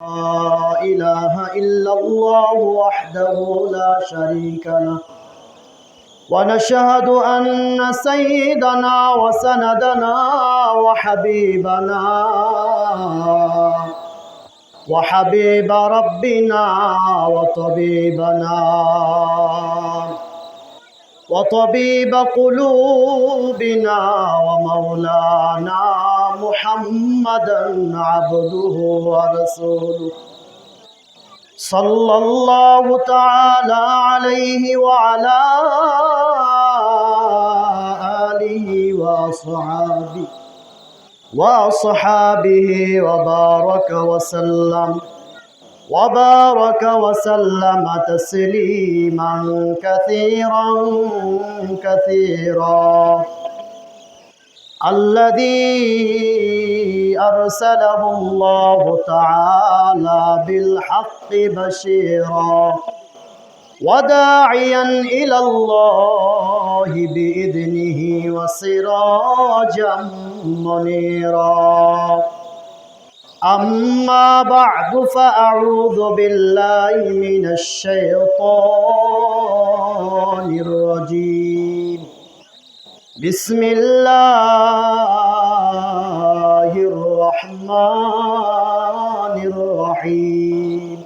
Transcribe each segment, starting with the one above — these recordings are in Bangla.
لا إله إلا الله وحده لا شريك له. ونشهد أن سيدنا وسندنا وحبيبنا وحبيب ربنا وطبيبنا وطبيب قلوبنا ومولانا محمدا عبده ورسوله. صلى الله تعالى عليه وعلى آله وأصحابه وأصحابه وبارك وسلم. وبارك وسلم تسليما كثيرا كثيرا. الذي أرسله الله تعالى بالحق بشيرا وداعيا إلى الله بإذنه وسراجا منيرا أما بعد فأعوذ بالله من الشيطان الرجيم بسم الله الرحمن الرحيم.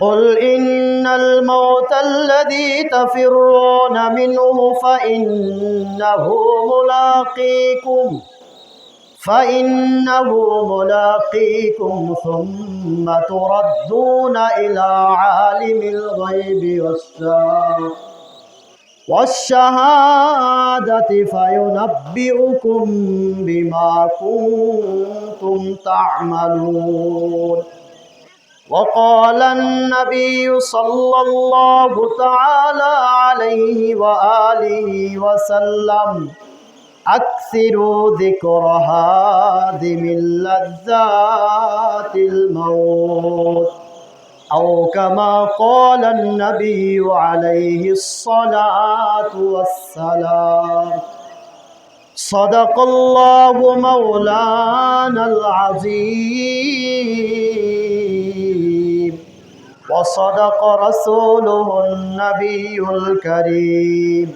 قل إن الموت الذي تفرون منه فإنه ملاقيكم فإنه ملاقيكم ثم تردون إلى عالم الغيب والشهادة والشهادة فينبئكم بما كنتم تعملون وقال النبي صلى الله تعالى عليه وآله وسلم أكثروا ذكر هادم اللذات الموت أو كما قال النبي عليه الصلاة والسلام. صدق الله مولانا العظيم. وصدق رسوله النبي الكريم.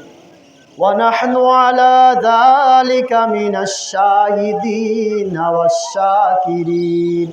ونحن على ذلك من الشاهدين والشاكرين.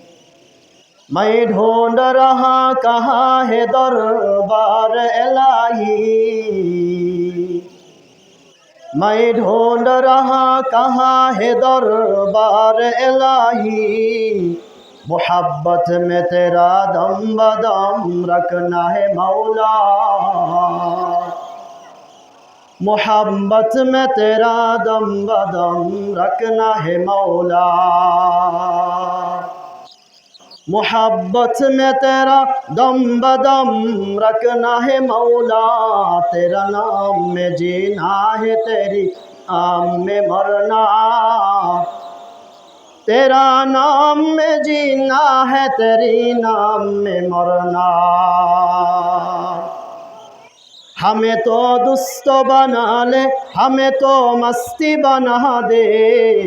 मैं ढूंढ रहा कहाँ है दरबार इलाही मैं ढूंढ रहा कहाँ है दरबार इलाही मोहब्बत में तेरा दम बदम रखना है मौला मोहब्बत में तेरा दम बदम रखना है मौला محبت میں تیرا دم بدم رکھنا ہے مولا، تیرا نام میں جینا ہے تیری آم میں مرنا۔ تیرا نام میں جینا ہے تیری نام میں مرنا۔ ہمیں تو دست بنا لے، ہمیں تو مستی بنا دے۔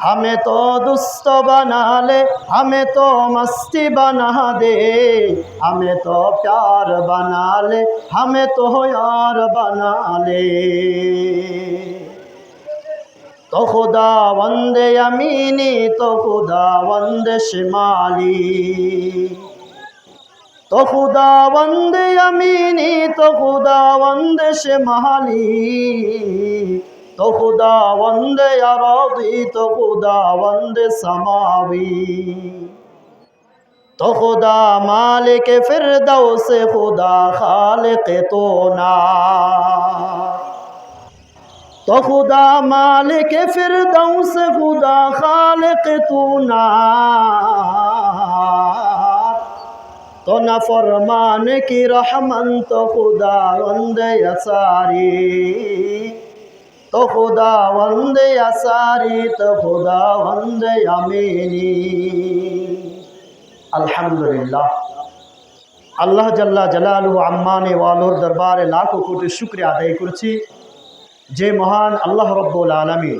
हमें तो दुस्त बना ले हमें तो मस्ती बना दे हमें तो प्यार बना ले हमें तो यार बना ले तो खुदावंद यमीनी तो खुदावंद शिमाली तो खुदावंद यमीनी तो खुदावंद शिमाली তো খুদা বন্দে আরদি তো খুদা বন্দে সমাবি। তো খুদা মালিক ফির দাও সে খুদা খালেক তো না। তো খুদা মালিক ফির দাও সে খুদা খালেক তো না। تو نہ فرمان کی رحمن تو خدا بند یساری তো খুদা বন্দে আসারি তো খুদা বন্দে আমি আলহামদুলিল্লাহ। আল্লাহ জাল্লা জালালু আম্মানে ওয়ালোর দরবারে লাখো কোটি শুক্রিয়া আদায় করছি। যে মহান আল্লাহ রব্বুল আলমী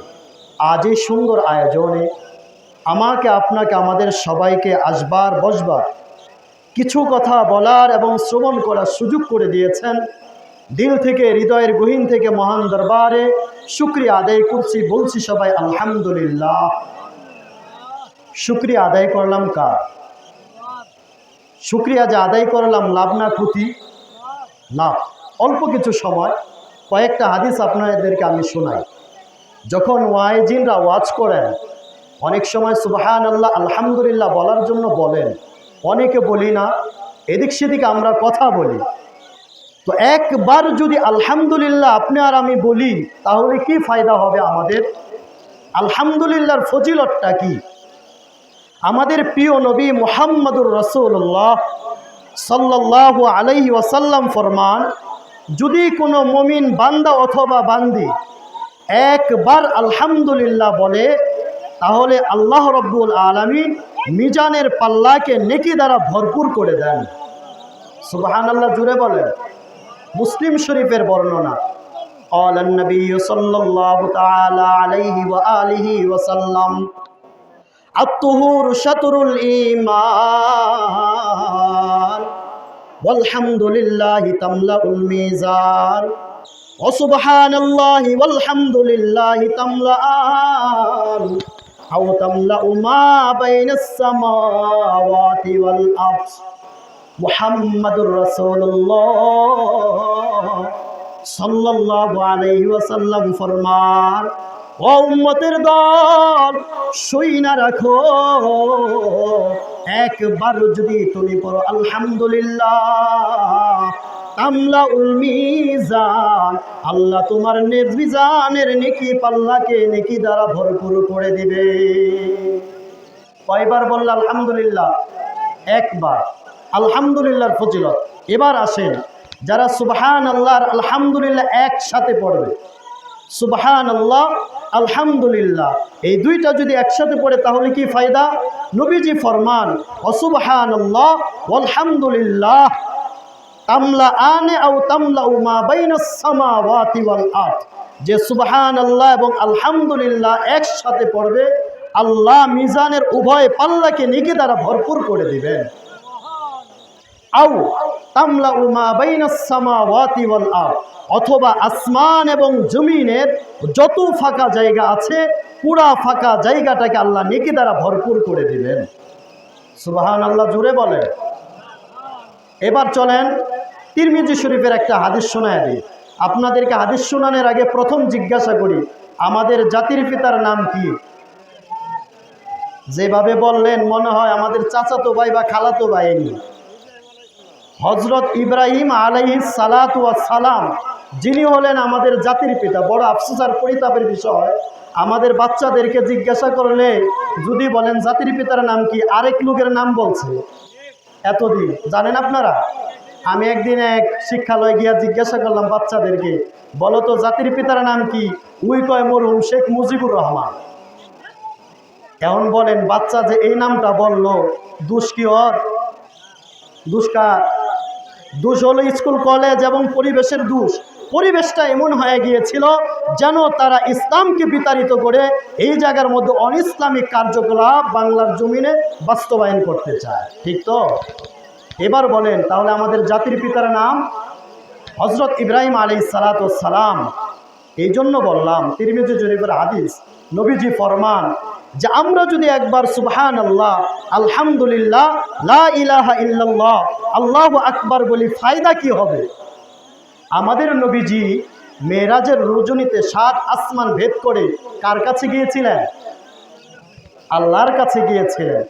আজ এই সুন্দর আয়োজনে আমাকে, আপনাকে, আমাদের সবাইকে আসবার, বসবার কিছু কথা বলার এবং শ্রবণ করার সুযোগ করে দিয়েছেন। দিল থেকে, হৃদয়ের গহীন থেকে মহান দরবারে শুক্রিয়া আদায় করছি, বলছি সবাই আলহামদুলিল্লাহ। শুক্রিয়া আদায় করলাম কার? শুক্রিয়া যে আদায় করলাম, লাভ না ক্ষতি? লাভ। অল্প কিছু সময়, কয়েকটা হাদিস আপনাদেরকে আমি শোনাই। যখন ওয়াইজিনরা ওয়াজ করেন, অনেক সময় সুবাহান আল্লাহ আলহামদুলিল্লাহ বলার জন্য বলেন। অনেকে বলি না, এদিক সেদিক আমরা কথা বলি। তো একবার যদি আলহামদুলিল্লাহ আপনি আর আমি বলি, তাহলে কি ফায়দা হবে আমাদের? আলহামদুলিল্লাহর ফজিলতটা কি? আমাদের প্রিয় নবী মোহাম্মদুর রসুল্লাহ সাল্লাহ আলাইহি ওয়াসাল্লাম ফরমান, যদি কোনো মমিন বান্দা অথবা বান্দি একবার আলহামদুলিল্লাহ বলে, তাহলে আল্লাহ রব্বুল আলমী মিজানের পাল্লাকে নেকি দ্বারা ভরপুর করে দেন। সুবাহান আল্লাহ জুড়ে বলেন। মুসলিম শরীফের বর্ণনা قال النبي صلى الله تعالى عليه وآله وسلم الطهور شطر الإيمان والحمد لله تملأ الميزان وسبحان الله والحمد لله تملأان أو تملأ ما بين السماوات والأرض মোহাম্মদুর রসুল্লাহ সাল্লাল্লাহু আলাইহি ওয়াসাল্লাম ফরমান ও উম্মতের দল শুই রাখো। একবার যদি তুমি পড়ো, আলহামদুলিল্লাহ তামলা উলমিজান আল্লাহ তোমার নেবিজানের নেকি পাল্লাকে নেকি দ্বারা ভরপুর করে দিবে। কয়বার বলল, আলহামদুলিল্লাহ? একবার। আলহামদুলিল্লাহর ফজিলত। এবার আসেন, যারা সুবহান আল্লাহর আলহামদুলিল্লাহ একসাথে পড়বে। সুবহান আল্লাহ আলহামদুলিল্লাহ। এই দুইটা যদি একসাথে পড়ে, তাহলে কি ফায়দা? নবীজি ফরমান অসুবহান আল্লাহ আলহামদুলিল্লাহ তামলা আনে আও তামলা উমা বাইনাস সামাওয়াতি ওয়াল আরদ। যে সুবহান আল্লাহ এবং আলহামদুলিল্লাহ একসাথে পড়বে, আল্লাহ মিজানের উভয় পাল্লাকে নিকে দ্বারা ভরপুর করে দিবেন। আউ তামলা উমা বাইনাস সামাওয়াতি ওয়াল আরদ, অথবা আসমান এবং জমিনের যত ফাঁকা জায়গা আছে, পুরা ফাঁকা জায়গাটাকে আল্লাহ নেকি দ্বারা ভরপুর করে দিবেন। সুবাহান আল্লাহ জুড়ে বলেন। এবার চলেন তিরমিজি শরীফের একটা হাদিস শোনায় দিই। আপনাদেরকে হাদিস শোনানোর আগে প্রথম জিজ্ঞাসা করি, আমাদের জাতির পিতার নাম কি? যেভাবে বললেন, মনে হয় আমাদের চাচাতো ভাই বা খালাতো ভাই নেই। হজরত ইব্রাহিম সালাতু সালাম, যিনি হলেন আমাদের জাতির পিতা, বড় আফসোস আর পরিতাপের বিষয়, আমাদের বাচ্চাদেরকে জিজ্ঞাসা করলে যদি বলেন জাতির পিতার নাম কি, আরেক লোকের নাম বলছে। এতদিন, জানেন আপনারা? আমি একদিন এক শিক্ষালয় গিয়া জিজ্ঞাসা করলাম বাচ্চাদেরকে, বলো তো জাতির পিতার নাম কি? উই কয় মরহুম শেখ মুজিবুর রহমান। এখন বলেন, বাচ্চা যে এই নামটা বলল, দুষ কি ওর? দুষ্কার দোষ হলো স্কুল, কলেজ এবং পরিবেশের দোষ। পরিবেশটা এমন হয়ে গিয়েছিল যেন তারা ইসলামকে বিতাড়িত করে এই জায়গার মধ্যে অনিসলামিক কার্যকলাপ বাংলার জমিনে বাস্তবায়ন করতে চায়। ঠিক তো? এবার বলেন, তাহলে আমাদের জাতির পিতার নাম হজরত ইব্রাহিম আলী সালাতাম এই জন্য বললাম, তিরমিজি জরিফের হাদিস, নবীজি ফরমান যে আমরা যদি একবার সুবহান আল্লাহ আলহামদুলিল্লাহ, লা ইলাহা ইল্লাল্লাহ, আল্লাহ আকবার বলি ফায়দা কি হবে? আমাদের নবীজি মেরাজের রজনীতে সাত আসমান ভেদ করে কার কাছে গিয়েছিলেন? আল্লাহর কাছে গিয়েছিলেন।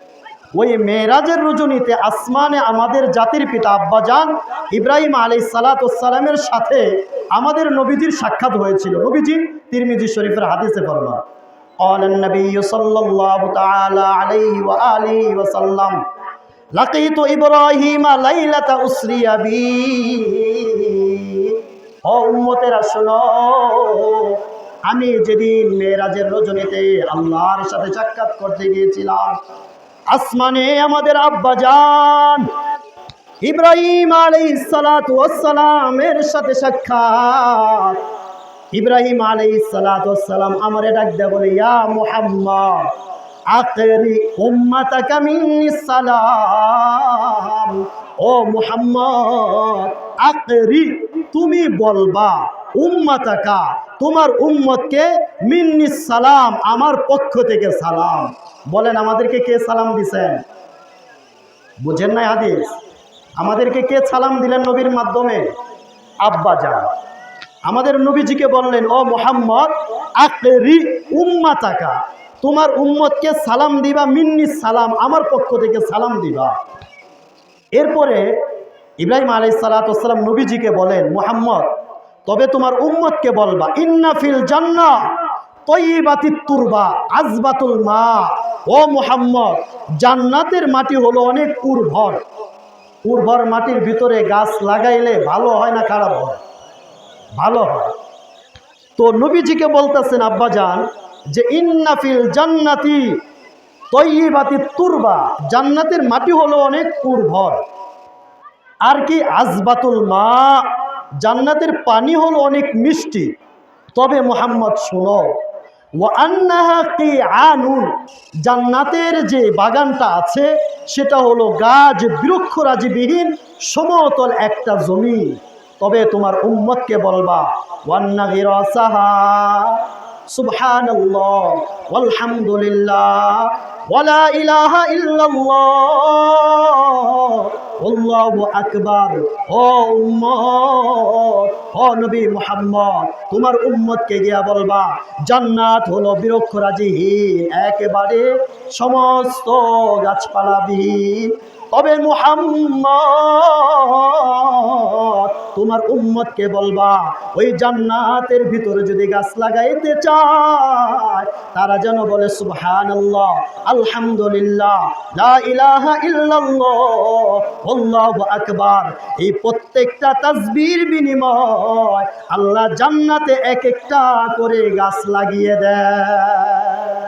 ওই মেরাজের রজনীতে আসমানে আমাদের জাতির পিতা আব্বাজান ইব্রাহিম আলাই সালাতামের সাথে আমাদের নবীজির সাক্ষাৎ হয়েছিল। নবীজি তিরমিজি শরীফের হাদিসে ফরমান قال النبي صلى الله تعالى عليه وآله وسلم لقيت إبراهيم ليلة أسري بي ও উম্মতেরা শোনো আমি যেদিন মেয়েরাজের রজনীতে আল্লাহর সাথে সাক্ষাৎ করতে গিয়েছিলাম আসমানে আমাদের আব্বাজান ইব্রাহিম আলাইহিস সালাতু ওয়াসসালামের সাথে সাক্ষাৎ ইব্রাহিম আলাইহিস সালাতু ওয়াসসালাম আমারে ডাক দেয়া বলে, ইয়া মুহাম্মদ আকরি উম্মাতাকা মিন্নিস সালাম। ও মুহাম্মদ আকরি তুমি বলবা, উম্মাতাকা, তোমার উম্মতকে মিন্নিস সালাম, আমার পক্ষ থেকে সালাম। বলেন, আমাদেরকে কে সালাম দিছেন? বুঝেন নাই হাদিস? আমাদেরকে কে সালাম দিলেন নবীর মাধ্যমে? আব্বা যান। আমাদের নবীজিকে বললেন, ও মোহাম্মদ আকরি উম্মাতাকা। তোমার উম্মতকে সালাম দিবা, মিন্নি সালাম, আমার পক্ষ থেকে সালাম দিবা। এরপরে ইব্রাহিম আলাই সালাতাম নবীজিকে বলেন, মোহাম্মদ, তবে তোমার উম্মতকে বলবা ইন্নাফিল জান্না তুরবা, আজবাতুল মা। ও মোহাম্মদ, জান্নাতের মাটি হলো অনেক উর্বর। উর্বর মাটির ভিতরে গাছ লাগাইলে ভালো হয় না খারাপ হয়? ভালো হয়। তো নবীজিকে বলতেছেন আব্বাজান যে ইন্নাফিল জান্নাতি তৈবাতি তুরবা, জান্নাতের মাটি হলো অনেক উর্বর। আর কি আজবাতুল মা, জান্নাতের পানি হলো অনেক মিষ্টি। তবে মোহাম্মদ, শোনো ও আন্নাহা কি আনুন জান্নাতের যে বাগানটা আছে, সেটা হলো গাছ বৃক্ষরাজিবিহীন সমতল একটা জমি। তবে তোমার উম্মতকে বলবা ওয়ান্না ওয়ালা উম্মত, ও নবী মুহাম্মদ। তোমার উম্মতকে গিয়া বলবা, জান্নাত হলো বৃক্ষরাজিহীন একেবারে সমস্ত গাছপালাবিহীন তবে মুহাম্মদ। তোমার উম্মতকে বলবা, ওই জান্নাতের ভিতরে যদি গাছ লাগাইতে চায়, তারা যেন বলে, সুবহানাল্লাহ, আলহামদুলিল্লাহ, লা আকবার। এই প্রত্যেকটা তাসবির বিনিময় আল্লাহ জান্নাতে এক একটা করে গাছ লাগিয়ে দেয়।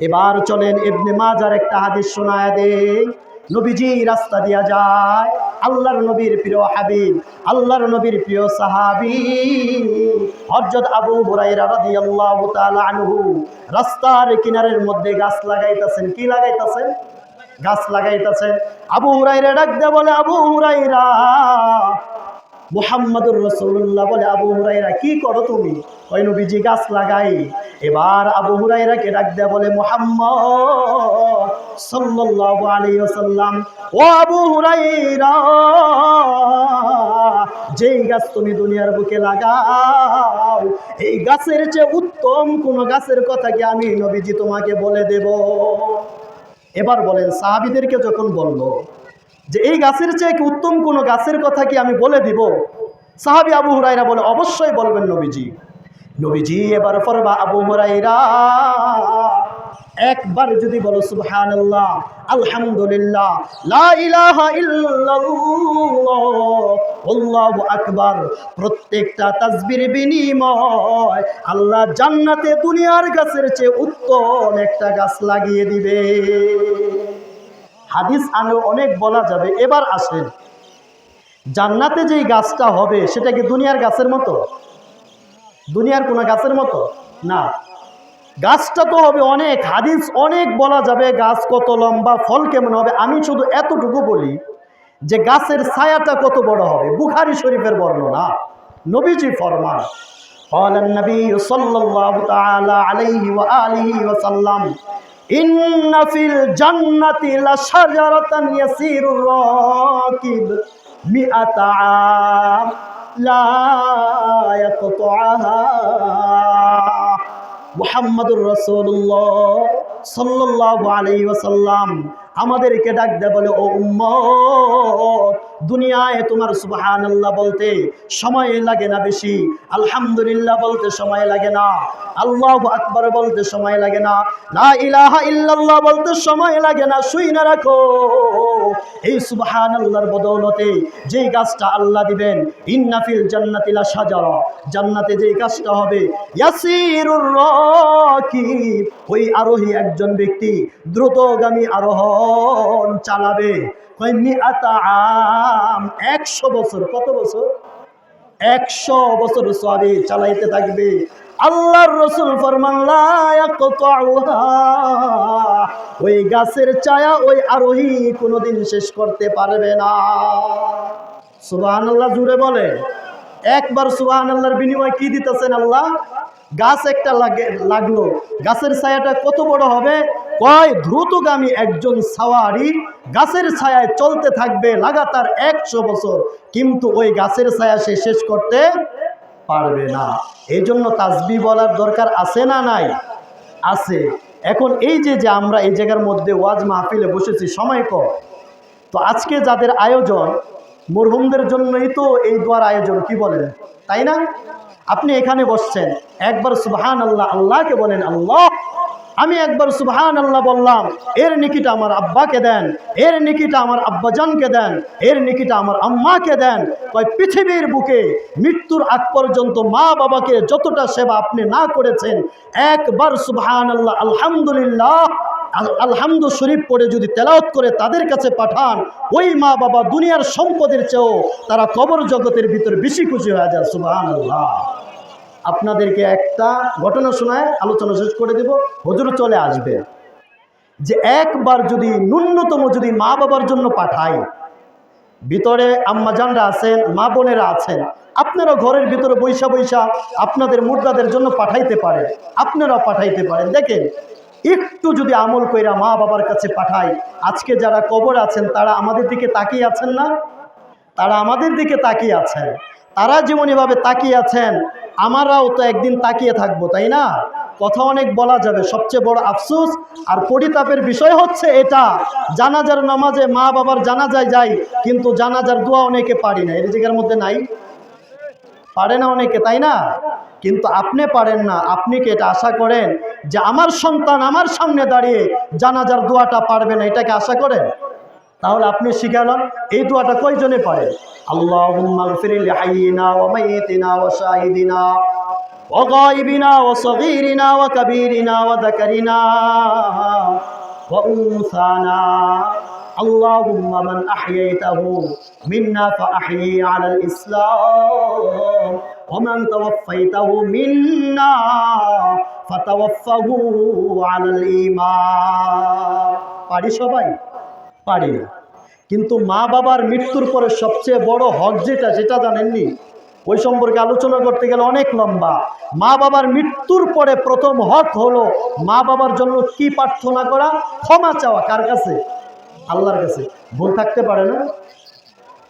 এবার চলেন ইবনে মাজার একটা হাদিস শোনায় দেই। নবীজি রাস্তা দিয়া যায়, আল্লাহর নবীর প্রিয় হাবিব, আল্লাহর নবীর প্রিয় সাহাবি, হযরত আবু হুরায়রা রাদিয়াল্লাহু রাস্তার কিনারের মধ্যে গাছ লাগাইতাছেন। কি লাগাইতাছেন? গাছ লাগাইতাছেন। আবু হুরায়রা ডাক দেয়া বলে, আবু হুরায়রা মুহাম্মাদুর রসুল্লাহ বলে, আবু হুরাইরা কি করো তুমি? ওই নবীজি গাছ লাগাই এবার আবু হুরাইরাকে ডাক দেয়া বলে, মুহাম্মদ সাল্লাল্লাহু আলাইহি ওয়াসাল্লাম, ও আবু হুরাইরা যেই গাছ তুমি দুনিয়ার বুকে লাগাও, এই গাছের চেয়ে উত্তম কোন গাছের কথা কি আমি নবীজি তোমাকে বলে দেব? এবার বলেন, সাহাবিদেরকে যখন বলল যে এই গাছের চেয়ে কি উত্তম কোনো গাছের কথা কি আমি বলে দিব? সাহাবি আবু হুরাইরা বলে, অবশ্যই বলবেন নবীজি। নবীজি, এবার ফরবা আবু হুরাইরা একবার যদি বলো আলহামদুলিল্লাহ ইল্লাল্লাহ, আল্লাহু আকবার, প্রত্যেকটা তাসবির বিনিময় আল্লাহ জান্নাতে দুনিয়ার গাছের চেয়ে উত্তম একটা গাছ লাগিয়ে দিবে। হাদিস আনে অনেক বলা যাবে এবার আসেন জান্নাতে যেই গাছটা হবে সেটা কি দুনিয়ার গাছের মতো দুনিয়ার কোনো গাছের মতো না গাছটা তো হবে অনেক হাদিস অনেক বলা যাবে গাছ কত লম্বা ফল কেমন হবে আমি শুধু এতটুকু বলি যে গাছের ছায়াটা কত বড় হবে বুখারি শরীফের বর্ণনা নবীজি ফরমান قال النبي صلى الله تعالى عليه وآله وسلم ইন্নাফিল জান্নাতি লাশাজারাতান ইয়াসিরুর রাকিব মিআতা আম, লা ইয়াকতুআহা মুহাম্মাদুর রাসূলুল্লাহ সাল্লাল্লাহু আলাইহি ওয়াসাল্লাম আমাদেরকে ডাক দেয় ও উম্মত দুনিয়ায় তোমার সুবহানাল্লাহ বলতে সময় লাগে না বেশি। আলহামদুলিল্লাহ বলতে সময় লাগে না। আল্লাহ আকবার বলতে সময় লাগে না। লা ইলাহা ইল্লাল্লাহ বলতে সময় লাগে না। শুই না রাখো। এই সুবহানাল্লাহর বদৌলতে যেই গাছটা আল্লাহ দিবেন ইন্নাফিল জান্নাতি লা শাজারা জান্নাতে যেই গাছটা হবে, ইয়াসিরুর রাকিব। ওই আরোহী একজন ব্যক্তি দ্রুতগামী আরোহণ চালাবে। আম। একশো বছর, কত বছর? একশো বছর সবই চালাইতে থাকবে। আল্লাহর রসুল। ওই গাছের ছায়া ওই আরোহী কোনোদিন শেষ করতে পারবে না। সুবহানাল্লাহ জুড়ে বলে। একবার সুবহানাল্লাহর বিনিময় কি দিতেছেন আল্লাহ? গাছ একটা লাগে, লাগল। গাছের ছায়াটা কত বড় হবে? কয়, দ্রুতগামী একজন সাওয়ারি গাছের ছায়ায় চলতে থাকবে লাগাতার একশো বছর। কিন্তু ওই গাছের ছায়া সে শেষ করতে পারবে না। এই জন্য তাসবি বলার দরকার আছে না নাই? আছে। এখন এই যে যে আমরা এই জায়গার মধ্যে ওয়াজ মাহফিলে বসেছি, সময় কম। তো আজকে যাদের আয়োজন, মরহুমদের জন্যই তো এই দোয়ার আয়োজন, কি বলেন? তাই না? আপনি এখানে বসছেন। একবার সুবহান আল্লাহ আল্লাহকে বলেন, আল্লাহ, আমি একবার সুবহান আল্লাহ বললাম, এর নিকিটা আমার আব্বাকে দেন, এর নিকিটা আমার আব্বাজানকে দেন, এর নিকিটা আমার আম্মাকে দেন। কয়, পৃথিবীর বুকে মৃত্যুর আগ পর্যন্ত মা বাবাকে যতটা সেবা আপনি না করেছেন, একবার সুবহান আল্লাহ আলহামদুলিল্লাহ আল- আলহামদু শরীফ পড়ে যদি তেলাওত করে তাদের কাছে পাঠান, ওই মা বাবা দুনিয়ার সম্পদের চেয়েও তারা কবর জগতের ভিতর বেশি খুশি হয়ে যায় আল্লাহ আপনাদেরকে একটা ঘটনা শোনায়, আলোচনা শেষ করে দেব, হুজুর চলে আসবে। যে একবার যদি ন্যূনতম যদি মা বাবার জন্য পাঠাই, ভিতরে আম্মাজানরা আছেন, মা বোনেরা আছেন, আপনারা ঘরের ভিতরে বৈশা বৈশা আপনাদের মুর্দাদের জন্য পাঠাইতে পারেন আপনারা পাঠাইতে পারেন। দেখেন একটু যদি আমল কইরা মা বাবার কাছে পাঠাই, আজকে যারা কবর আছেন, তারা আমাদের দিকে তাকিয়ে আছেন না? তারা আমাদের দিকে তাকিয়ে আছেন। তারা যেমন এভাবে তাকিয়ে আছেন, আমরাও তো একদিন তাকিয়ে থাকব, তাই না? কথা অনেক বলা যাবে। সবচেয়ে বড় আফসোস আর পরিতাপের বিষয় হচ্ছে এটা। জানাজার নামাজে মা বাবার জানাজায় যাই, কিন্তু জানাজার দোয়া অনেকে পারি না। এর জায়গার মধ্যে নাই? পারে না অনেকে, তাই না? কিন্তু আপনি পারেন না। আপনি কি এটা আশা করেন যে আমার সন্তান আমার সামনে দাঁড়িয়ে জানাজার দোয়াটা পারবে না? এটাকে আশা করেন? তাহলে আপনি শিখালেন এই দোয়াটা কয়জনে পারে? আল্লাহুম্মা গফির লিহাইয়িনা ওয়া মাইয়িতিনা ওয়া শাহিদিনা ওয়া গায়িবিনা ওয়া সগীরিনা ওয়া কাবীরিনা ওয়া যাকারিনা ওয়া উনসানা اللهم من أحييته منا فأحيي على الإسلام ومن توفيته منا فتوفه على الإيمان পারি সবাই পারি না কিন্তু মা বাবার মৃত্যুর পরে সবচেয়ে বড় হক যেটা সেটা জানেননি ওই সম্পর্কে আলোচনা করতে গেলে অনেক লম্বা মা বাবার মৃত্যুর পরে প্রথম হক হলো মা বাবার জন্য কি প্রার্থনা করা ক্ষমা চাওয়া কার কাছে আল্লাহর কাছে। ভুল থাকতে পারে না।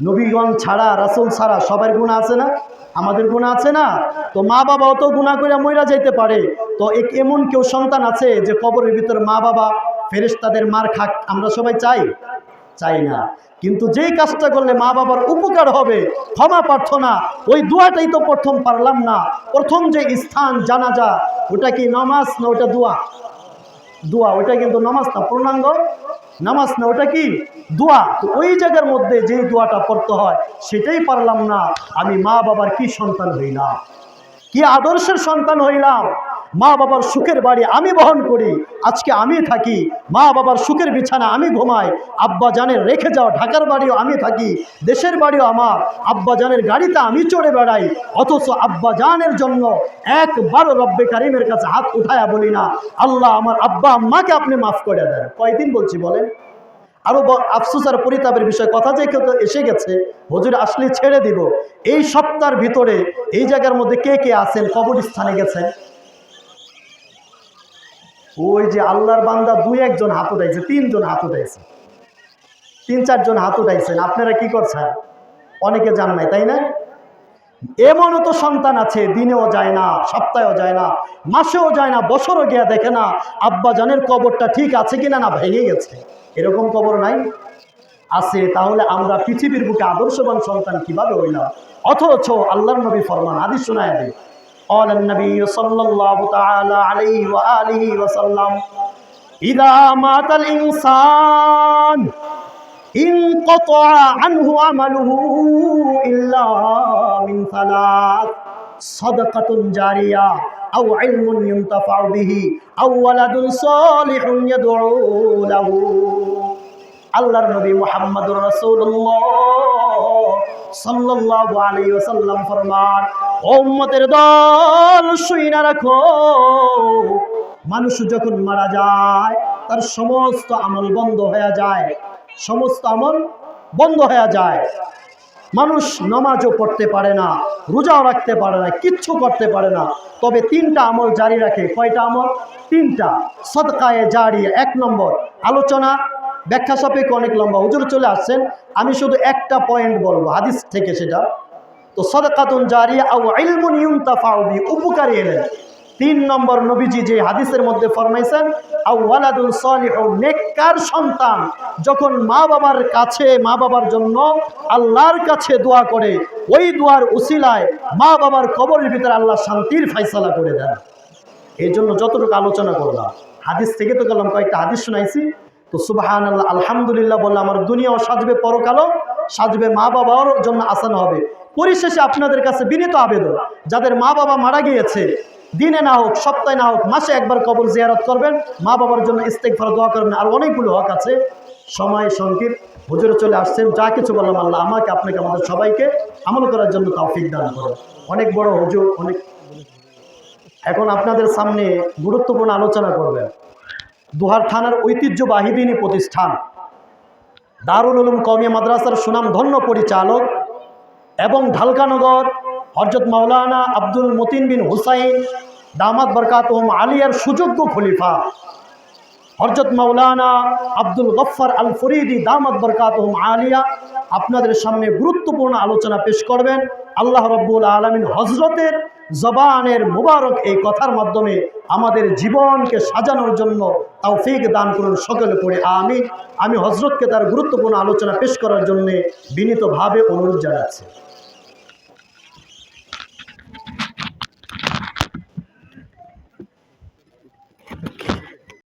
নবীগণ ছাড়া, রাসুল ছাড়া সবার গুণা আছে না? আমাদের গুণা আছে না? তো মা বাবা অত গুণা করে মইরা যাইতে পারে। তো এক এমন কেউ সন্তান আছে যে কবরের ভিতরে মা বাবা ফেরেশতাদের মার খাক আমরা সবাই চাই? চাই না। কিন্তু যেই কাজটা করলে মা বাবার উপকার হবে, ক্ষমা প্রার্থনা, ওই দোয়াটাই তো প্রথম পারলাম না। প্রথম যে স্থান, জানাজা, ওটা কি নামাজ না ওটা দোয়া? দোয়া, ওটা কিন্তু নামাজ না, পূর্ণাঙ্গ? নামাজ না, ওটা কি? দোয়া। তো ওই জায়গার মধ্যে যেই দোয়াটা পড়তে হয়, সেটাই পারলাম না। আমি মা বাবার কি সন্তান হইলাম? কি আদর্শের সন্তান হইলাম? মা বাবার সুখের বাড়ি আমি বহন করি। আজকে আমি থাকি, মা বাবার সুখের বিছানা আমি ঘুমাই। আব্বা জানের রেখে যাওয়া ঢাকার বাড়িও আমি থাকি, দেশের বাড়িও আমার। আব্বা জানের গাড়িতে আমি চড়ে বেড়াই, অথচ আব্বা জানের জন্য একবারও রব্বে কারিমের কাছে হাত উঠায়া বলি না। আল্লাহ আমার আব্বা আম্মাকে আপনি মাফ করে দেন। কয়দিন বলছি বলেন? আরও আফসোস আর পরিতাপের বিষয়, কথা যে কেউ তো এসে গেছে, হজুর আসলে ছেড়ে দিব। এই সপ্তাহের ভিতরে, এই জায়গার মধ্যে কে কে আছেন, কবরস্থানে গেছেন? ওই যে আল্লাহর বান্দা দুই একজন হাত উঠাইছে, তিনজন হাত উঠাইছে। তিন, চারজন হাত উঠাইছেন। আপনারা কি করছেন? অনেকে জান নাই, তাই না? এমনও তো সন্তান আছে, দিনেও যায় না, সপ্তাহেও যায় না, মাসেও যায় না, বছরও গিয়া দেখে না, আব্বা জানের কবরটা ঠিক আছে কিনা না ভেঙে গেছে। এরকম কবর নাই? আছে, তাহলে আমরা পৃথিবীর বুকে আদর্শবান সন্তান কীভাবে হইলাম? অথচ আল্লাহর নবী ফরমান আদি শোনায় দেয় قال النبي صلى الله تعالى عليه وآله وسلم إذا مات الإنسان انقطع عنه عمله إلا من ثلاث صدقة جارية أو علم ينتفع به أو ولد صالح يدعو له আল্লাহর নবী মোহাম্মদুর রাসূলুল্লাহ সাল্লাল্লাহু আলাইহি ওয়াসাল্লাম ফরমান ও উম্মতের দল শুইনা রাখো। মানুষ যখন মারা যায়, তার সমস্ত আমল বন্ধ হয়ে যায়। সমস্ত আমল বন্ধ হয়ে যায়। মানুষ নমাজও পড়তে পারে না, রোজাও রাখতে পারে না, কিচ্ছু করতে পারে না। তবে তিনটা আমল জারি রাখে। কয়টা আমল? তিনটা। সদকায়ে জারি, এক নম্বর। আলোচনা, ব্যাখ্যা সাপেক্ষে অনেক লম্বা। হুজুর চলে আসছেন। আমি শুধু একটা পয়েন্ট বলব, হাদিস থেকে সেটা। তো সদকাতুন জারিয়া আও ইলমুন ইউনতাফাউ বি উপকারী এলেন। তিন নম্বর নবীজি যে হাদিসের মধ্যে ফরমাইছেন, আও ওয়ালাদুল সালিহু, নেককার সন্তান, যখন মা বাবার কাছে, মা বাবার জন্য আল্লাহর কাছে দোয়া করে, ওই দোয়ার উসিলায় মা বাবার কবরের ভিতরে আল্লাহ শান্তির ফাইসালা করে দেন। এই জন্য যতটুকু আলোচনা করলাম, হাদিস থেকে তো গেলাম, কয়েকটা হাদিস শুনাইছি। তো সুবাহান আল্লাহ আলহামদুলিল্লাহ বললাম আমার দুনিয়াও সাজবে পরকালও, সাজবে মা বাবার জন্য আসানো হবে। পরিশেষে আপনাদের কাছে বিনীত আবেদন, যাদের মা বাবা মারা গিয়েছে, দিনে না হোক, সপ্তাহে না হোক, মাসে একবার কবর জিয়ারত করবেন। মা বাবার জন্য ইস্তেকফার দোয়া করবেন। আর অনেকগুলো হক আছে। সময় সংকীর্ণ। হুজুরে চলে আসছেন। যা কিছু বললাম আল্লাহ আমাকে, আপনাকে, আমাদের সবাইকে আমল করার জন্য তৌফিক দান করে অনেক বড় হুজুর, অনেক এখন আপনাদের সামনে গুরুত্বপূর্ণ আলোচনা করবেন। দুহার থানার ঐতিহ্যবাহী প্রতিষ্ঠান। দারুল উলুম কমিয়া মাদ্রাসার সুনাম ধন্য পরিচালক এবং ঢালকানগর হরজত মাওলানা আব্দুল মতিন বিন হুসাইন দামাদ বরকাত আলিয়ার সুযোগ্য খলিফা। হরজত মাওলানা আব্দুল গফফার আল ফরিদি দামাদ বরকাত আলিয়া আপনাদের সামনে গুরুত্বপূর্ণ আলোচনা পেশ করবেন। আল্লাহ রব্বুল আলমিন হজরতের জবানের মুবারক এই কথার মাধ্যমে আমাদের জীবনকে সাজানোর জন্য তৌফিক দান করুন সকলে করে আমি আমি হজরতকে তার গুরুত্বপূর্ণ আলোচনা পেশ করার জন্যে বিনীতভাবে অনুরোধ জানাচ্ছি।